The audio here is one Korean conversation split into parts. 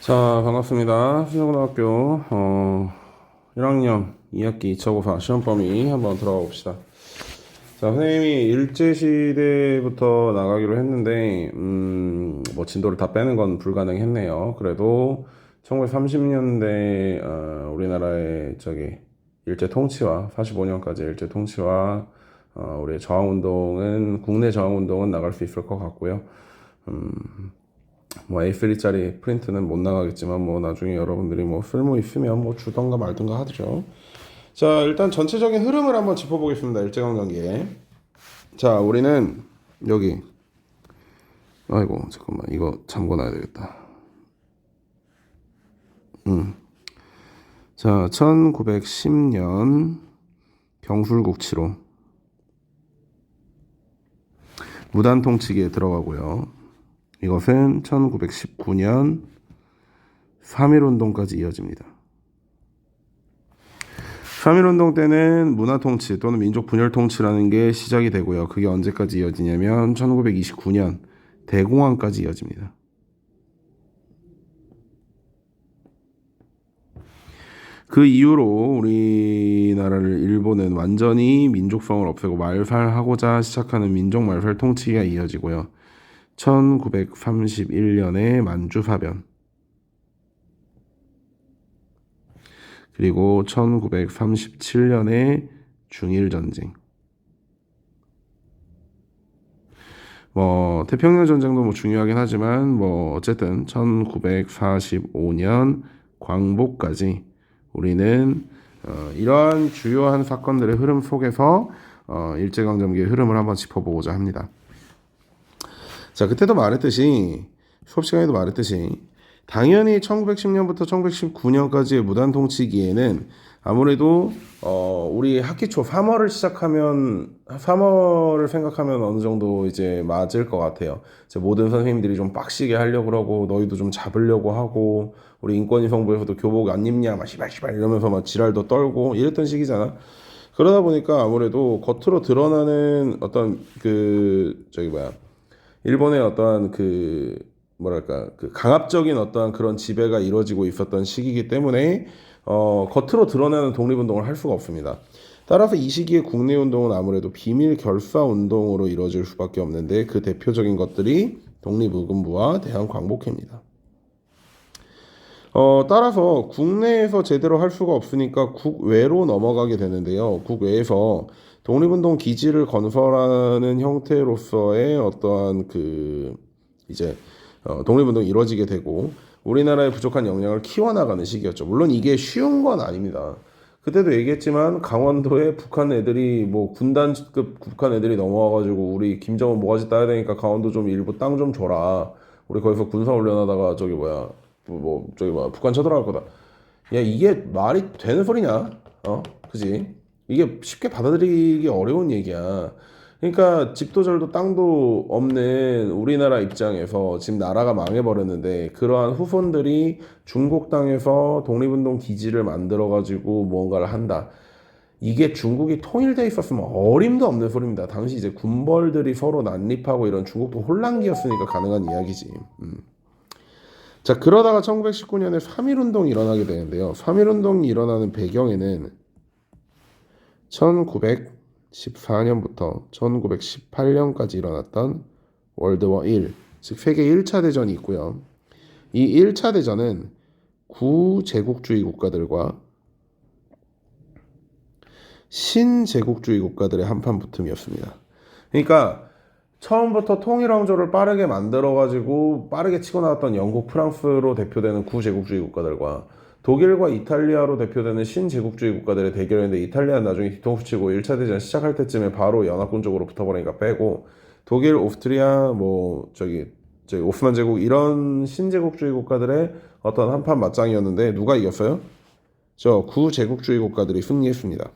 자, 반갑습니다. 수정고등학교 어, 1학년 2학기 2차 고사 시험 범위 한번 들어가 봅시다. 자, 선생님이 일제시대부터 나가기로 했는데, 음, 뭐 진도를 다 빼는 건 불가능했네요. 그래도 1930년대 어, 우리나라의 저기 일제 통치와 45년까지 일제 통치와 어, 우리의 저항운동은 국내 저항운동은 나갈 수 있을 것 같고요. 음, 뭐 A3짜리 프린트는 못 나가겠지만 뭐 나중에 여러분들이 뭐 쓸모 있으면 뭐 주던가 말던가 하죠. 자 일단 전체적인 흐름을 한번 짚어보겠습니다. 일제강점기에 자 우리는 여기 아이고 잠깐만 이거 잠궈놔야 되겠다. 음. 자 1910년 경술국치로 무단 통치기에 들어가고요. 이것은 1919년 3.1운동까지 이어집니다. 3.1운동 때는 문화통치 또는 민족분열통치라는 게 시작이 되고요. 그게 언제까지 이어지냐면 1929년 대공황까지 이어집니다. 그 이후로 우리나라를 일본은 완전히 민족성을 없애고 말살하고자 시작하는 민족 말살 통치가 이어지고요. 1931년에 만주사변 그리고 1937년에 중일 전쟁 뭐 태평양 전쟁도 뭐 중요하긴 하지만 뭐 어쨌든 1945년 광복까지 우리는 어, 이러한 주요한 사건들의 흐름 속에서 어, 일제강점기의 흐름을 한번 짚어보고자 합니다. 자, 그때도 말했듯이 수업 시간에도 말했듯이 당연히 1910년부터 1919년까지의 무단 통치기에는 아무래도 어 우리 학기 초 3월을 시작하면 3월을 생각하면 어느 정도 이제 맞을 것 같아요. 이제 모든 선생님들이 좀 빡시게 하려고 그러고 너희도 좀 잡으려고 하고 우리 인권위성부에서도 교복 안 입냐 막 시발 시발 이러면서 막 지랄도 떨고 이랬던 시기잖아. 그러다 보니까 아무래도 겉으로 드러나는 어떤 그 저기 뭐야 일본의 어떠한 그 뭐랄까 그 강압적인 어떠한 그런 지배가 이루어지고 있었던 시기이기 때문에 어, 겉으로 드러나는 독립운동을 할 수가 없습니다. 따라서 이 시기의 국내 운동은 아무래도 비밀 결사 운동으로 이루어질 수밖에 없는데 그 대표적인 것들이 독립의금부와 대한광복회입니다. 어, 따라서 국내에서 제대로 할 수가 없으니까 국외로 넘어가게 되는데요. 국외에서 독립운동 기지를 건설하는 형태로서의 어떠한 그 이제 어, 독립운동이 이루어지게 되고 우리나라의 부족한 역량을 키워나가는 시기였죠. 물론 이게 쉬운 건 아닙니다. 그때도 얘기했지만 강원도에 북한 애들이 뭐 군단급 북한 애들이 넘어와가지고 우리 김정은 모가지 따야 되니까 강원도 좀 일부 땅 좀 줘라. 우리 거기서 군사 훈련하다가 저기 뭐야 뭐, 뭐 저기 뭐야 북한 쳐들어갈 거다. 야 이게 말이 되는 소리냐? 어, 그지? 이게 쉽게 받아들이기 어려운 얘기야. 그러니까 집도 절도 땅도 없는 우리나라 입장에서 지금 나라가 망해버렸는데 그러한 후손들이 중국 땅에서 독립운동 기지를 만들어가지고 무언가를 한다. 이게 중국이 통일돼 있었으면 어림도 없는 소리입니다. 당시 이제 군벌들이 서로 난립하고 이런 중국도 혼란기였으니까 가능한 이야기지. 음. 자 그러다가 1919년에 3.1운동이 일어나게 되는데요. 3.1운동이 일어나는 배경에는 1914년부터 1918년까지 일어났던 월드워 1, 즉 세계 1차 대전이 있고요. 이 1차 대전은 구제국주의 국가들과 신제국주의 국가들의 한판 붙음이었습니다. 그러니까 처음부터 통일 왕조를 빠르게 만들어 가지고 빠르게 치고 나왔던 영국, 프랑스로 대표되는 구제국주의 국가들과 독일과 이탈리아로 대표되는 신제국주의 국가들의 대결인데 이탈리아는 나중에 뒤통수 치고 1차 대전 시작할 때쯤에 바로 연합군 쪽으로 붙어버리니까 빼고 독일, 오스트리아, 뭐 저기 저기 오스만 제국 이런 신제국주의 국가들의 어떤 한판 맞짱이었는데 누가 이겼어요? 저 구제국주의 국가들이 승리했습니다.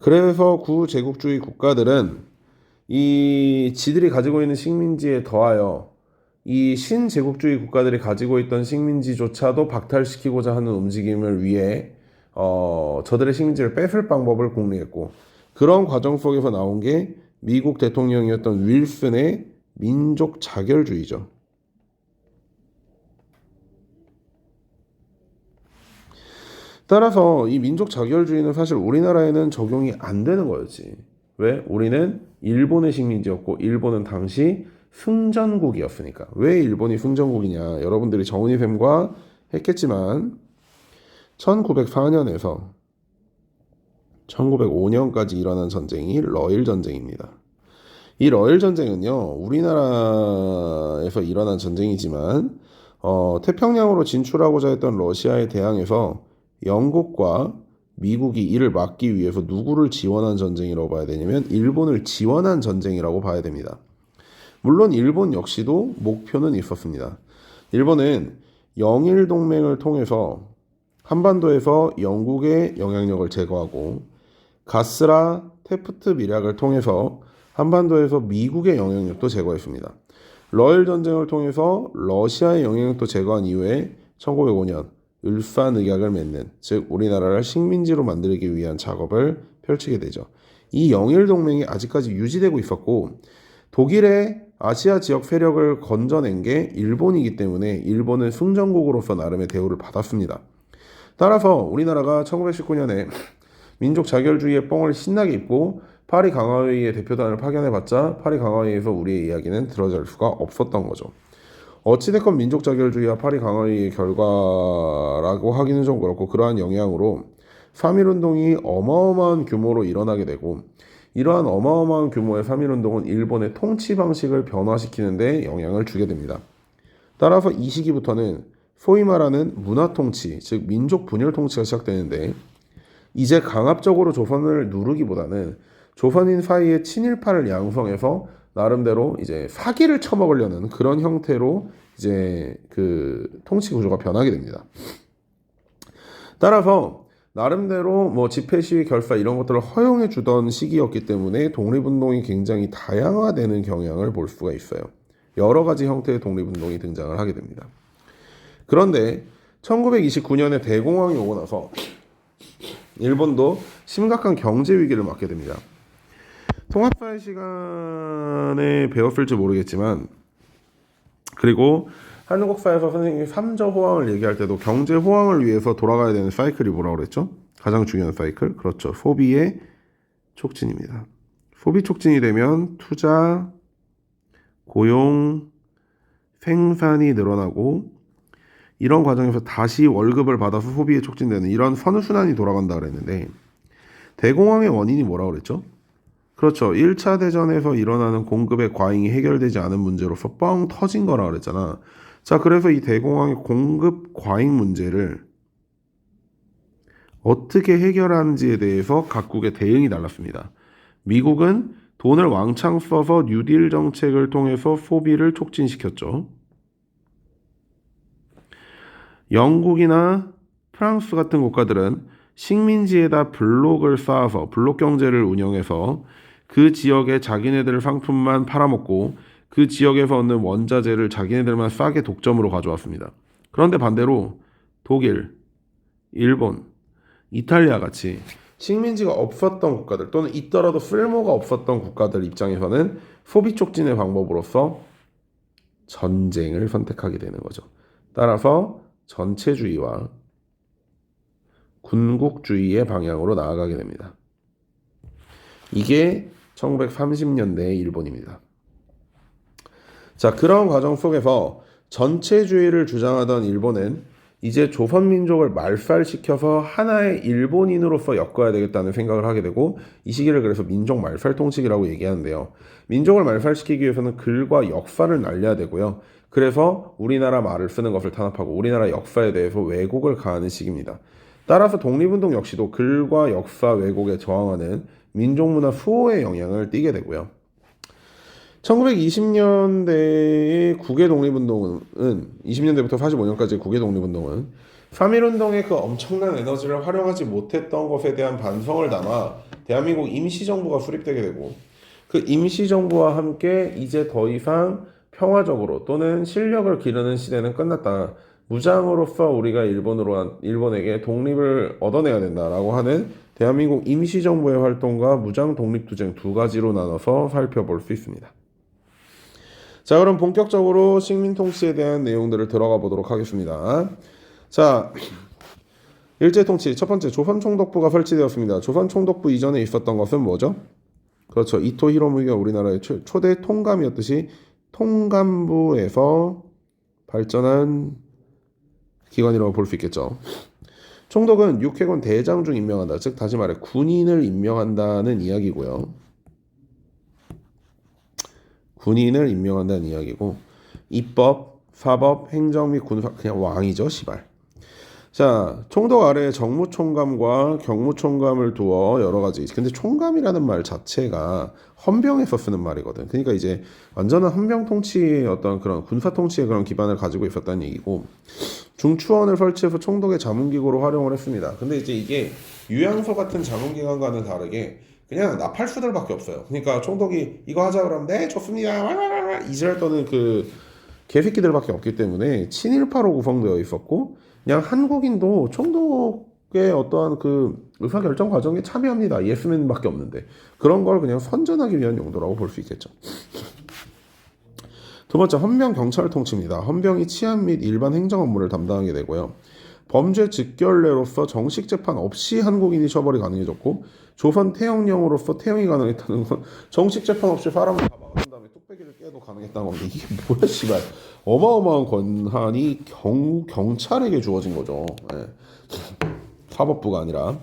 그래서 구제국주의 국가들은 이 지들이 가지고 있는 식민지에 더하여 이 신제국주의 국가들이 가지고 있던 식민지조차도 박탈시키고자 하는 움직임을 위해 어, 저들의 식민지를 뺏을 방법을 공유했고 그런 과정 속에서 나온 게 미국 대통령이었던 윌슨의 민족 자결주의죠. 따라서 이 민족 자결주의는 사실 우리나라에는 적용이 안 되는 거였지. 왜? 우리는 일본의 식민지였고 일본은 당시 승전국이었으니까. 왜 일본이 승전국이냐? 여러분들이 정은희 쌤과 했겠지만 1904년에서 1905년까지 일어난 전쟁이 러일 전쟁입니다. 이 러일 전쟁은요, 우리나라에서 일어난 전쟁이지만, 어, 태평양으로 진출하고자 했던 러시아에 대항해서 영국과 미국이 이를 막기 위해서 누구를 지원한 전쟁이라고 봐야 되냐면, 일본을 지원한 전쟁이라고 봐야 됩니다. 물론 일본 역시도 목표는 있었습니다. 일본은 영일 동맹을 통해서 한반도에서 영국의 영향력을 제거하고 가스라 테프트 밀약을 통해서 한반도에서 미국의 영향력도 제거했습니다. 러일 전쟁을 통해서 러시아의 영향력도 제거한 이후에 1905년 을사늑약을 맺는 즉 우리나라를 식민지로 만들기 위한 작업을 펼치게 되죠. 이 영일 동맹이 아직까지 유지되고 있었고 독일의 아시아 지역 세력을 건져낸 게 일본이기 때문에 일본은 승전국으로서 나름의 대우를 받았습니다. 따라서 우리나라가 1919년에 민족 자결주의의 뻥을 신나게 입고 파리 강화회의의 대표단을 파견해봤자 파리 강화회의에서 우리의 이야기는 들어줄 수가 없었던 거죠. 어찌됐건 민족 자결주의와 파리 강화회의의 결과라고 하기는 좀 그렇고 그러한 영향으로 3.1운동이 어마어마한 규모로 일어나게 되고 이러한 어마어마한 규모의 3.1운동은 일본의 통치 방식을 변화시키는 데 영향을 주게 됩니다. 따라서 이 시기부터는 소위 말하는 문화 통치, 즉 민족 분열 통치가 시작되는데 이제 강압적으로 조선을 누르기보다는 조선인 사이에 친일파를 양성해서 나름대로 이제 사기를 쳐먹으려는 그런 형태로 이제 그 통치 구조가 변하게 됩니다. 따라서 나름대로 뭐 집회 시위 결사 이런 것들을 허용해 주던 시기였기 때문에 독립운동이 굉장히 다양화되는 경향을 볼 수가 있어요. 여러 가지 형태의 독립운동이 등장을 하게 됩니다. 그런데 1929년에 대공황이 오고 나서 일본도 심각한 경제 위기를 맞게 됩니다. 통합사회 시간에 배웠을지 모르겠지만 그리고 한국사에서 선생님이 3저 호황을 얘기할 때도 경제 호황을 위해서 돌아가야 되는 사이클이 뭐라고 그랬죠? 가장 중요한 사이클 그렇죠. 소비의 촉진입니다. 소비 촉진이 되면 투자, 고용, 생산이 늘어나고 이런 과정에서 다시 월급을 받아서 소비에 촉진되는 이런 선순환이 돌아간다 그랬는데 대공황의 원인이 뭐라고 그랬죠? 그렇죠. 1차 대전에서 일어나는 공급의 과잉이 해결되지 않은 문제로서 뻥 터진 거라 그랬잖아. 자, 그래서 이 대공황의 공급 과잉 문제를 어떻게 해결하는지에 대해서 각국의 대응이 달랐습니다. 미국은 돈을 왕창 써서 뉴딜 정책을 통해서 소비를 촉진시켰죠. 영국이나 프랑스 같은 국가들은 식민지에다 블록을 쌓아서 블록 경제를 운영해서 그 지역에 자기네들 상품만 팔아먹고 그 지역에서 얻는 원자재를 자기네들만 싸게 독점으로 가져왔습니다. 그런데 반대로 독일, 일본, 이탈리아 같이 식민지가 없었던 국가들 또는 있더라도 쓸모가 없었던 국가들 입장에서는 소비 촉진의 방법으로서 전쟁을 선택하게 되는 거죠. 따라서 전체주의와 군국주의의 방향으로 나아가게 됩니다. 이게 1930년대의 일본입니다. 자, 그런 과정 속에서 전체주의를 주장하던 일본은 이제 조선민족을 말살시켜서 하나의 일본인으로서 엮어야 되겠다는 생각을 하게 되고 이 시기를 그래서 민족 말살 통치기라고 얘기하는데요. 민족을 말살시키기 위해서는 글과 역사를 날려야 되고요. 그래서 우리나라 말을 쓰는 것을 탄압하고 우리나라 역사에 대해서 왜곡을 가하는 시기입니다. 따라서 독립운동 역시도 글과 역사 왜곡에 저항하는 민족문화 수호의 영향을 띠게 되고요. 1920년대의 국외 독립운동은 20년대부터 45년까지의 국외 독립운동은 3.1운동의 그 엄청난 에너지를 활용하지 못했던 것에 대한 반성을 담아 대한민국 임시정부가 수립되게 되고 그 임시정부와 함께 이제 더 이상 평화적으로 또는 실력을 기르는 시대는 끝났다. 무장으로서 우리가 일본으로 일본에게 독립을 얻어내야 된다라고 하는 대한민국 임시정부의 활동과 무장 독립투쟁 두 가지로 나눠서 살펴볼 수 있습니다. 자, 그럼 본격적으로 식민 통치에 대한 내용들을 들어가 보도록 하겠습니다. 자, 일제 통치 첫 번째 조선 총독부가 설치되었습니다. 조선 총독부 이전에 있었던 것은 뭐죠? 그렇죠. 이토 히로무기가 우리나라의 초, 초대 통감이었듯이 통감부에서 발전한 기관이라고 볼 수 있겠죠. 총독은 육해군 대장 중 임명한다. 즉 다시 말해 군인을 임명한다는 이야기고요. 군인을 임명한다는 이야기고 입법, 사법, 행정 및 군사 그냥 왕이죠, 시발. 자, 총독 아래에 정무총감과 경무총감을 두어 여러 가지. 근데 총감이라는 말 자체가 헌병에서 쓰는 말이거든. 그러니까 이제 완전한 헌병 통치의 어떤 그런 군사 통치의 그런 기반을 가지고 있었다는 얘기고 중추원을 설치해서 총독의 자문기구로 활용을 했습니다. 근데 이제 이게 유양소 같은 자문기관과는 다르게 그냥 나팔수들밖에 없어요. 그러니까 총독이 이거 하자 그러면 네 좋습니다. 와와와와 이지랄 떠는 그 개새끼들밖에 없기 때문에 친일파로 구성되어 있었고 그냥 한국인도 총독의 어떠한 그 의사결정 과정에 참여합니다. 예스맨밖에 없는데 그런 걸 그냥 선전하기 위한 용도라고 볼 수 있겠죠. 두 번째 헌병 경찰 통치입니다. 헌병이 치안 및 일반 행정 업무를 담당하게 되고요. 범죄 직결례로서 정식 재판 없이 한국인이 처벌이 가능해졌고 조선 태형령으로서 태형이 가능했다는 건 정식 재판 없이 사람을 다 막은 다음에 뚝배기를 깨도 가능했다는 건데 이게 뭐야 씨발 어마어마한 권한이 경, 경찰에게 주어진 거죠. 예. 사법부가 아니라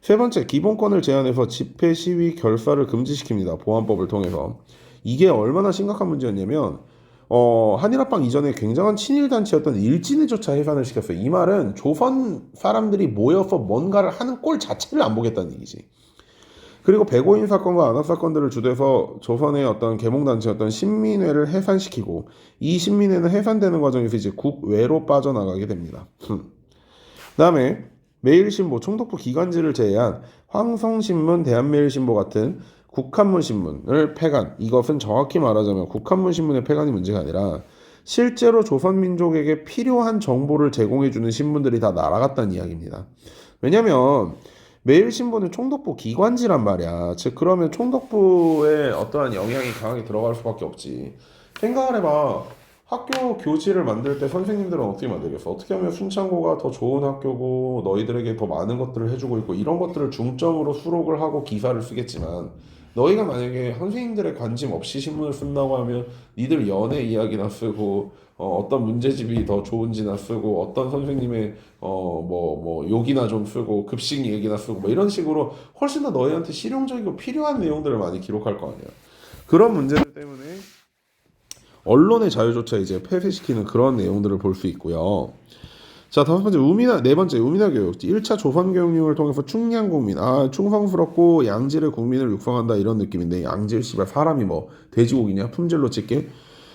세 번째 기본권을 제한해서 집회 시위 결사를 금지시킵니다. 보안법을 통해서 이게 얼마나 심각한 문제였냐면 어, 한일합방 이전에 굉장한 친일 단체였던 일진회조차 해산을 시켰어요. 이 말은 조선 사람들이 모여서 뭔가를 하는 꼴 자체를 안 보겠다는 얘기지. 그리고 백오인 사건과 안압 사건들을 주도해서 조선의 어떤 계몽단체였던 신민회를 해산시키고 이 신민회는 해산되는 과정에서 이제 국외로 빠져나가게 됩니다. 그다음에 매일신보 총독부 기관지를 제외한 황성신문, 대한매일신보 같은 국한문 신문을 폐간. 이것은 정확히 말하자면 국한문 신문의 폐간이 문제가 아니라 실제로 조선 민족에게 필요한 정보를 제공해주는 신문들이 다 날아갔다는 이야기입니다. 왜냐면 매일신보는 총독부 기관지란 말이야. 즉 그러면 총독부에 어떠한 영향이 강하게 들어갈 수밖에 없지. 생각을 해봐. 학교 교실을 만들 때 선생님들은 어떻게 만들겠어? 어떻게 하면 순창고가 더 좋은 학교고 너희들에게 더 많은 것들을 해주고 있고 이런 것들을 중점으로 수록을 하고 기사를 쓰겠지만 너희가 만약에 선생님들의 관심 없이 신문을 쓴다고 하면 니들 연애 이야기나 쓰고 어, 떤 문제집이 더 좋은지나 쓰고 어떤 선생님의 어뭐뭐 욕이나 좀 쓰고 급식 얘기나 쓰고 뭐 이런 식으로 훨씬 더 너희한테 실용적이고 필요한 내용들을 많이 기록할 거 아니야. 그런 문제들 때문에 언론의 자유조차 이제 폐쇄시키는 그런 내용들을 볼 수 있고요. 자 다섯 번째 우미나 네 번째 우미나 교육. 1차 조선 교육령을 통해서 충량 국민 아 충성스럽고 양질의 국민을 육성한다 이런 느낌인데 양질 씨발 사람이 뭐 돼지고기냐? 품질로 찍게.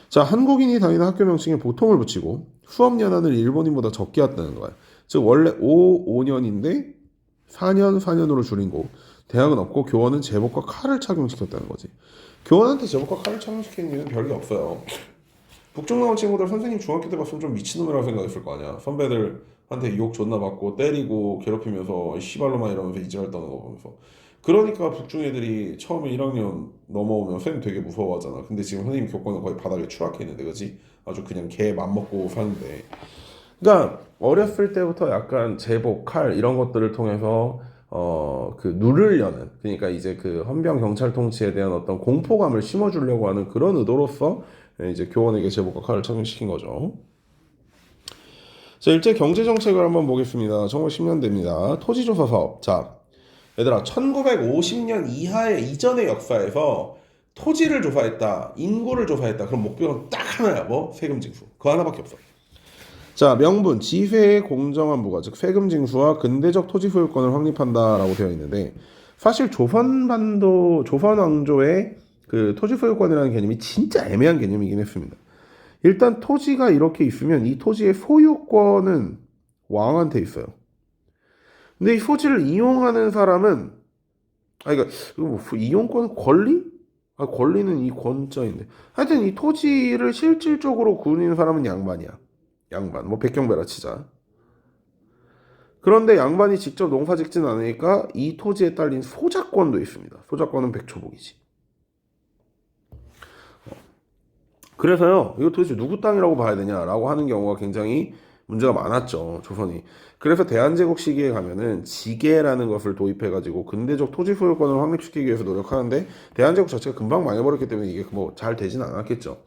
자 한국인이 다니는 학교 명칭에 보통을 붙이고 수업 연한을 일본인보다 적게 했다는 거야. 즉 원래 5 5년인데 4년 4년으로 줄인 거 대학은 없고 교원은 제복과 칼을 착용시켰다는 거지. 교원한테 제복과 칼을 착용시키는 이유는 별게 없어요 북쪽 나온 친구들 선생님 중학교 때 봤으면 좀 미친놈이라고 생각했을 거 아니야. 선배들한테 욕 존나 받고 때리고 괴롭히면서 씨발로만 이러면서 이지랄 떠는 거 보면서. 그러니까 북중 애들이 처음에 1학년 넘어오면 선생님 되게 무서워하잖아. 근데 지금 선생님 교권은 거의 바닥에 추락해 있는데, 그지? 아주 그냥 개 맘먹고 사는데. 그러니까 어렸을 때부터 약간 제복, 칼 이런 것들을 통해서 어 그 누르려는 그러니까 이제 그 헌병 경찰 통치에 대한 어떤 공포감을 심어주려고 하는 그런 의도로서 이제 교원에게 제복과 칼을 착용시킨 거죠. 자, 일제 경제 정책을 한번 보겠습니다. 1910년대입니다. 토지 조사 사업. 자, 얘들아, 1950년 이하의 이전의 역사에서 토지를 조사했다, 인구를 조사했다. 그럼 목표는 딱 하나야. 뭐 세금 징수. 그거 하나밖에 없어. 자, 명분 지회의 공정한 부과 즉 세금 징수와 근대적 토지 소유권을 확립한다라고 되어 있는데 사실 조선반도 조선 왕조의 그 토지 소유권이라는 개념이 진짜 애매한 개념이긴 했습니다. 일단 토지가 이렇게 있으면 이 토지의 소유권은 왕한테 있어요. 근데 이 토지를 이용하는 사람은 아 그러니까 뭐 이용권 권리? 아 권리는 이 권자인데 하여튼 이 토지를 실질적으로 구는 사람은 양반이야. 양반 뭐 백경배라 치자. 그런데 양반이 직접 농사 짓진 않으니까 이 토지에 딸린 소작권도 있습니다. 소작권은 백초복이지. 그래서요, 이거 도대체 누구 땅이라고 봐야 되냐라고 하는 경우가 굉장히 문제가 많았죠 조선이. 그래서 대한제국 시기에 가면은 지계라는 것을 도입해가지고 근대적 토지 소유권을 확립시키기 위해서 노력하는데 대한제국 자체가 금방 망해버렸기 때문에 이게 뭐 잘 되진 않았겠죠.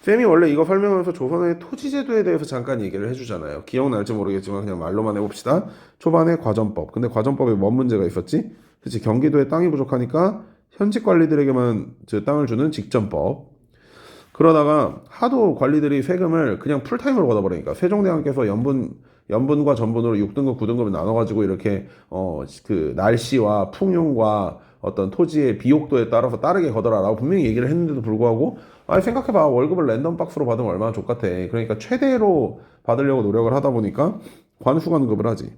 쌤이 원래 이거 설명하면서 조선의 토지제도에 대해서 잠깐 얘기를 해주잖아요. 기억날지 모르겠지만 그냥 말로만 해봅시다. 초반에 과전법. 근데 과전법에 뭔 문제가 있었지? 그치 경기도에 땅이 부족하니까 현직 관리들에게만 저 땅을 주는 직전법 그러다가 하도 관리들이 세금을 그냥 풀타임으로 걷어버리니까 세종대왕께서 연분 연분과 전분으로 6등급, 9등급을 나눠가지고 이렇게 어 그 날씨와 풍용과 어떤 토지의 비옥도에 따라서 따르게 걷어라라고 분명히 얘기를 했는데도 불구하고 아니 생각해봐. 월급을 랜덤 박스로 받으면 얼마나 좋같아. 그러니까 최대로 받으려고 노력을 하다 보니까 관수관급을 하지.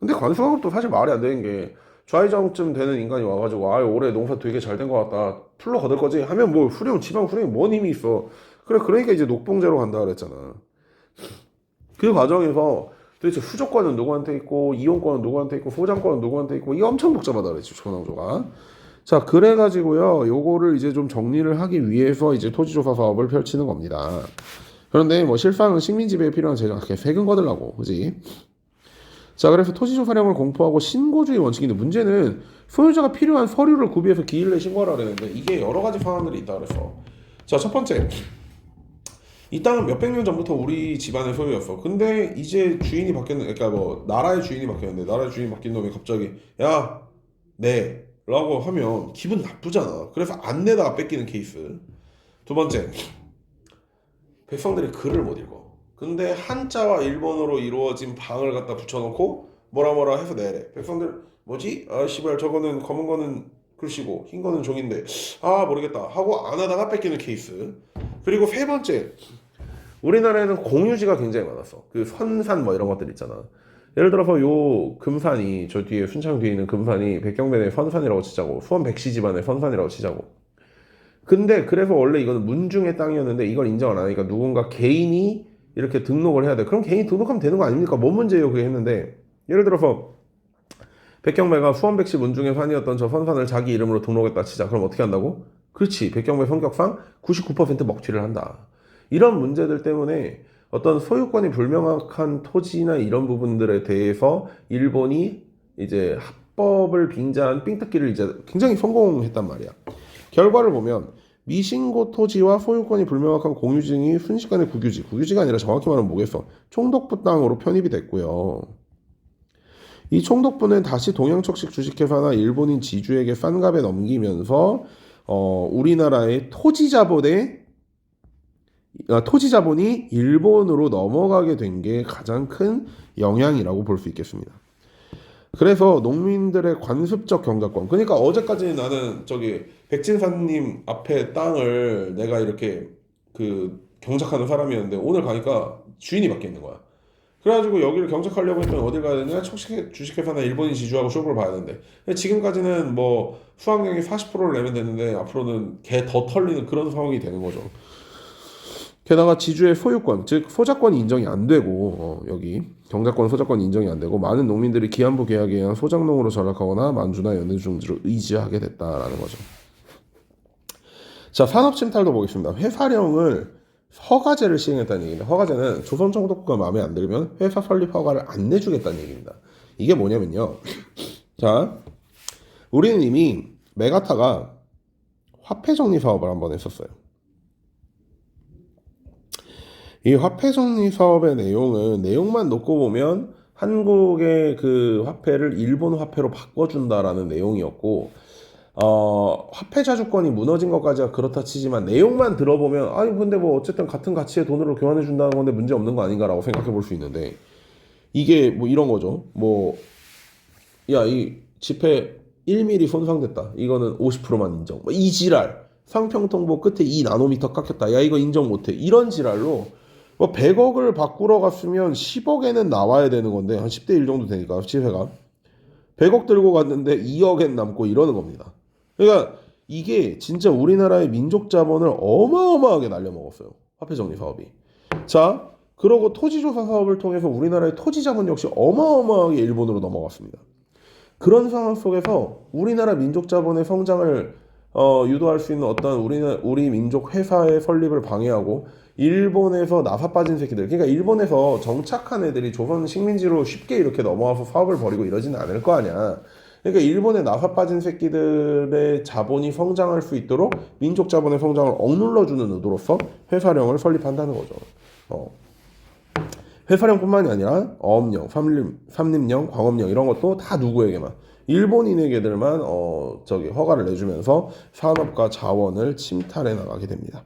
근데 관수관급도 사실 말이 안 되는 게 좌회전쯤 되는 인간이 와가지고 아 올해 농사 되게 잘 된 것 같다. 풀로 거둘 거지? 하면 뭐 후령 지방 후령이 뭔 힘이 있어. 그래 그러니까 이제 녹봉제로 간다 그랬잖아. 그 과정에서 도대체 후조권은 누구한테 있고 이용권은 누구한테 있고 소장권은 누구한테 있고 이게 엄청 복잡하다 그랬지 조항조가. 자 그래가지고요 요거를 이제 좀 정리를 하기 위해서 이제 토지조사 사업을 펼치는 겁니다. 그런데 뭐 실상은 식민 지배에 필요한 재정 세금 거들라고 그지 자 그래서 토지조사령을 공포하고 신고주의 원칙인데 문제는 소유자가 필요한 서류를 구비해서 기일 내 신고하라 그랬는데 이게 여러 가지 상황들이 있다 그래서. 자 첫 번째. 이 땅은 몇백 년 전부터 우리 집안의 소유였어. 근데 이제 주인이 바뀌었는 그러니까 뭐 나라의 주인이 바뀌었는데 나라의 주인이 바뀐 놈이 갑자기 야 네 라고 하면 기분 나쁘잖아. 그래서 안 내다가 뺏기는 케이스. 두 번째. 백성들이 글을 못 읽어 근데 한자와 일본어로 이루어진 방을 갖다 붙여놓고 뭐라 뭐라 해서 내래. 백성들 뭐지? 아 씨발 저거는 검은 거는 글씨고 흰 거는 종인데 아 모르겠다 하고 안 하다가 뺏기는 케이스. 그리고 세 번째 우리나라에는 공유지가 굉장히 많았어. 그 선산 뭐 이런 것들 있잖아. 예를 들어서 요 금산이 저 뒤에 순창 뒤에 있는 금산이 백경변의 선산이라고 치자고 수원 백시 집안의 선산이라고 치자고. 근데 그래서 원래 이거는 문중의 땅이었는데 이걸 인정을 안 하니까 누군가 개인이 이렇게 등록을 해야 돼. 그럼 개인이 등록하면 되는 거 아닙니까? 뭔 문제예요? 그게 했는데 예를 들어서 백경배가 수원백시 문중의 산이었던 저 선산을 자기 이름으로 등록했다 치자. 그럼 어떻게 한다고? 그렇지. 백경배 성격상 99% 먹튀를 한다. 이런 문제들 때문에 어떤 소유권이 불명확한 토지나 이런 부분들에 대해서 일본이 이제 합법을 빙자한 삥뜯기를 이제 굉장히 성공했단 말이야. 결과를 보면 미신고 토지와 소유권이 불명확한 공유증이 순식간에 국유지, 국유지가 아니라 정확히 말하면 뭐겠어? 총독부 땅으로 편입이 됐고요. 이 총독부는 다시 동양척식 주식회사나 일본인 지주에게 싼 값에 넘기면서 어, 우리나라의 토지 자본의 아, 토지 자본이 일본으로 넘어가게 된 게 가장 큰 영향이라고 볼 수 있겠습니다. 그래서 농민들의 관습적 경작권. 그러니까 어제까지 나는 저기 백진사님 앞에 땅을 내가 이렇게 그 경작하는 사람이었는데 오늘 가니까 주인이 바뀌어 있는 거야. 그래가지고 여기를 경작하려고 했더니 어딜 가야 되냐? 주식회사나 일본인 지주하고 쇼부를 봐야 되는데 지금까지는 뭐 수확량이 40%를 내면 되는데 앞으로는 개 더 털리는 그런 상황이 되는 거죠. 게다가 지주의 소유권, 즉 소작권이 인정이 안 되고 어, 여기 경작권 소작권 인정이 안 되고 많은 농민들이 기한부 계약에 의한 소작농으로 전락하거나 만주나 연해중지로 의지하게 됐다라는 거죠. 자 산업 침탈도 보겠습니다. 회사령을 허가제를 시행했다는 얘기입니다. 허가제는 조선 정독부가 마음에 안 들면 회사 설립 허가를 안 내주겠다는 얘기입니다. 이게 뭐냐면요. 자, 우리는 이미 메가타가 화폐 정리 사업을 한번 했었어요. 이 화폐 정리 사업의 내용은 내용만 놓고 보면 한국의 그 화폐를 일본 화폐로 바꿔준다라는 내용이었고 어, 화폐 자 주권이 무너진 것까지가 그렇다 치지만 내용만 들어보면 아니 근데 뭐 어쨌든 같은 가치의 돈으로 교환해 준다는 건데 문제 없는 거 아닌가라고 생각해 볼 수 있는데 이게 뭐 이런 거죠. 뭐 야 이 지폐 1mm 손상됐다. 이거는 50%만 인정. 뭐 이 지랄. 상평통보 끝에 2 나노미터 깎였다. 야 이거 인정 못해. 이런 지랄로 뭐 100억을 바꾸러 갔으면 10억에는 나와야 되는 건데 한 10대 1 정도 되니까 지폐가 100억 들고 갔는데 2억엔 남고 이러는 겁니다. 그러니까 이게 진짜 우리나라의 민족 자본을 어마어마하게 날려먹었어요. 화폐 정리 사업이. 자, 그러고 토지조사 사업을 통해서 우리나라의 토지 자본 역시 어마어마하게 일본으로 넘어갔습니다. 그런 상황 속에서 우리나라 민족 자본의 성장을 어, 유도할 수 있는 어떤 우리는 우리 민족 회사의 설립을 방해하고 일본에서 나사 빠진 새끼들 그러니까 일본에서 정착한 애들이 조선 식민지로 쉽게 이렇게 넘어와서 사업을 벌이고 이러지는 않을 거 아니야. 그러니까 일본의 나사 빠진 새끼들의 자본이 성장할 수 있도록 민족 자본의 성장을 억눌러주는 의도로서 회사령을 설립한다는 거죠. 어. 회사령뿐만이 아니라 어업령, 삼림, 삼림령, 광업령 이런 것도 다 누구에게만 일본인에게들만 어 저기 허가를 내주면서 산업과 자원을 침탈해 나가게 됩니다.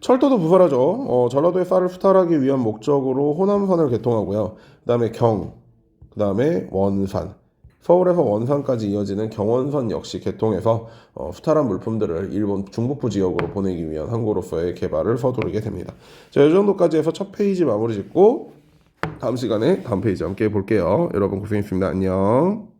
철도도 부설하죠. 어, 전라도의 쌀을 수탈하기 위한 목적으로 호남선을 개통하고요. 그 다음에 경, 그 다음에 원산, 서울에서 원산까지 이어지는 경원선 역시 개통해서 어, 수탈한 물품들을 일본 중북부 지역으로 보내기 위한 항구로서의 개발을 서두르게 됩니다. 자, 이 정도까지 해서 첫 페이지 마무리 짓고 다음 시간에 다음 페이지 함께 볼게요. 여러분 고생했습니다. 안녕.